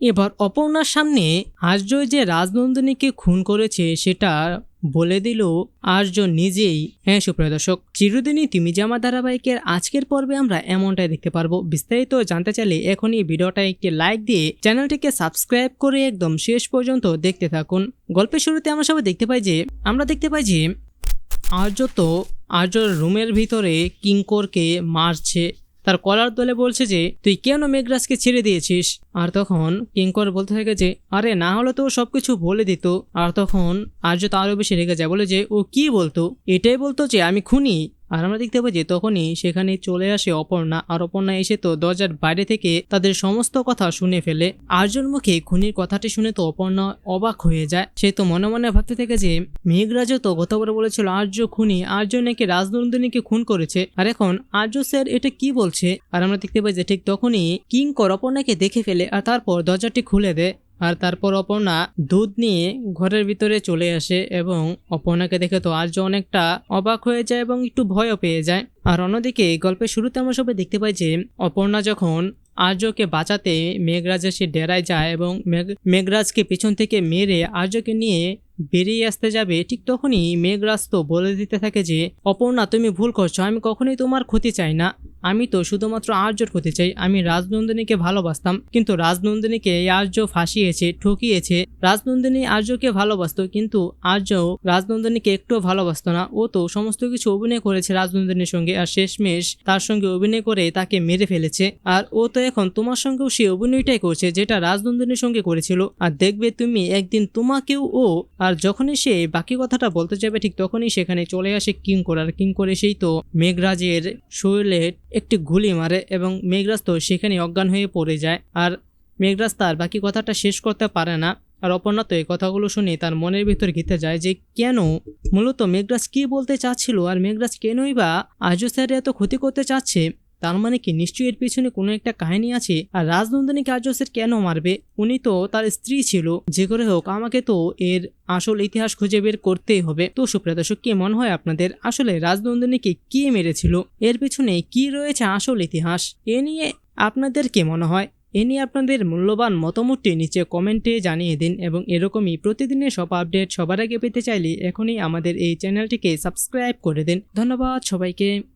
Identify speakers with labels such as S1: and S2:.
S1: এবার অপর্ণার সামনে আর্য যে রাজনন্দিনীকে খুন করেছে সেটা বলে দিল আর্য নিজেই। হ্যাঁ সুপ্রিয় দর্শক, চিরদিনই তুমি জামা ধারাবাহিকের আজকের পর্বে আমরা এমনটাই দেখতে পারব। বিস্তারিত জানতে চাইলে এখনই ভিডিওটা একটি লাইক দিয়ে চ্যানেলটিকে সাবস্ক্রাইব করে একদম শেষ পর্যন্ত দেখতে থাকুন। গল্পের শুরুতে আমরা সবাই দেখতে পাই যে, আমরা দেখতে পাই যে আর্য তো আর্যর রুমের ভিতরে কিঙ্করকে মারছে। তার কলার দলে বলছে যে, তুই কেন মেঘরাজকে ছেড়ে দিয়েছিস? আর তখন কিঙ্কর বলতে থাকে যে, আরে, না হলে তো সবকিছু বলে দিত। আর তখন আর্য তো আরও বেশি রেগে যায়, বলে যে, ও কি বলতো? এটাই বলতো যে, আমি খুনি। আর আমরা দেখতে পাই যে তখনই সেখানে চলে আসে অপর্ণা, আর অপর্ণা এসে তো দরজার বাইরে থেকে তাদের সমস্ত কথা শুনে ফেলে। আর্যর মুখে খুনির কথাটি শুনে তো অপর্ণা অবাক হয়ে যায়। সে তো মনে মনে ভাবতে থাকে যে, মেঘরাজও তো গতবার বলেছিল আর্য খুনি, আর্য নাকি রাজনন্দিনীকে খুন করেছে। আর এখন আর্য স্যার এটা কি বলছে? আর আমরা দেখতে পাই যে ঠিক তখনই কিঙ্কর অপর্ণাকে দেখে ফেলে, আর তারপর দরজাটি খুলে দেয়। আর তারপর অপর্ণা দুধ নিয়ে ঘরের ভিতরে চলে আসে এবং অপর্ণাকে দেখে তো আর্য অনেকটা অবাক হয়ে যায় এবং একটু ভয়ও পেয়ে যায়। আর অন্যদিকে গল্পের শুরুতে আমরা সবাই দেখতে পাই যে অপর্ণা যখন আর্যকে বাঁচাতে মেঘরাজ এসে ডেরায় যায় এবং মেঘ, মেঘরাজকে পিছন থেকে মেরে আর্যকে নিয়ে বেরিয়ে আসতে যাবে, ঠিক তখনই মেঘরাজ তো বলে দিতে থাকে যে, অপর্ণা, তুমি ভুল করছ, আমি কখনোই তোমার ক্ষতি চাই না। আমি তো শুধুমাত্র আর্যর ক্ষতি চাই। আমি রাজনন্দিনীকে ভালোবাসতাম, কিন্তু রাজনন্দিনীকে এই আর্য ফাঁসিয়েছে, ঠকিয়েছে। রাজনন্দিনী আর্যকে ভালোবাসত, কিন্তু আর্য রাজনন্দিনীকে একটুও ভালোবাসত না। ও তো সমস্ত কিছু অভিনয় করেছে রাজনন্দিনীর সঙ্গে, আর শেষমেশ তার সঙ্গে অভিনয় করে তাকে মেরে ফেলেছে। আর ও তো এখন তোমার সঙ্গেও সে অভিনয়টাই করছে, যেটা রাজনন্দিনীর সঙ্গে করেছিল। আর দেখবে তুমি একদিন তোমাকেও ও আর যখনই সে বাকি কথাটা বলতে যাবে, ঠিক তখনই সেখানে চলে আসে কিং আর কিং করে সেই তো মেঘরাজের শরীরে একটি গুলি মারে এবং মেঘরাজ তো সেখানে অজ্ঞান হয়ে পড়ে যায়। আর মেঘরাজ তার বাকি কথাটা শেষ করতে পারে না। আর অপর্ণা তো এই কথাগুলো শুনে তার মনের ভিতর গেঁথে যায় যে, কেন? মূলত মেঘরাজ কি বলতে চাচ্ছিল? আর মেঘরাজ কেনই বা আজু স্যার এত ক্ষতি করতে চাচ্ছে? তার মানে কি নিশ্চয়ই এর পিছনে কোনো একটা কাহিনী আছে? আর রাজনন্দিনীকে আর্যসের কেন মারবে? উনি তো তার স্ত্রী ছিল। যে করে হোক, আমাকে তো এর আসল ইতিহাস খুঁজে বের করতেই হবে। তো সুপ্রিয় দর্শক, কি মনে হয় আপনাদের? আসলে রাজনন্দিনীকে কে মেরেছিল? এর পিছনে কি রয়েছে আসল ইতিহাস? এ নিয়ে আপনাদের কি মনে হয়? এ নিয়ে আপনাদের মূল্যবান মতামতটি নিচে কমেন্টে জানিয়ে দিন এবং এরকমই প্রতিদিনের সব আপডেট সবার আগে পেতে চাইলে এখনই আমাদের এই চ্যানেলটিকে সাবস্ক্রাইব করে দিন। ধন্যবাদ সবাইকে।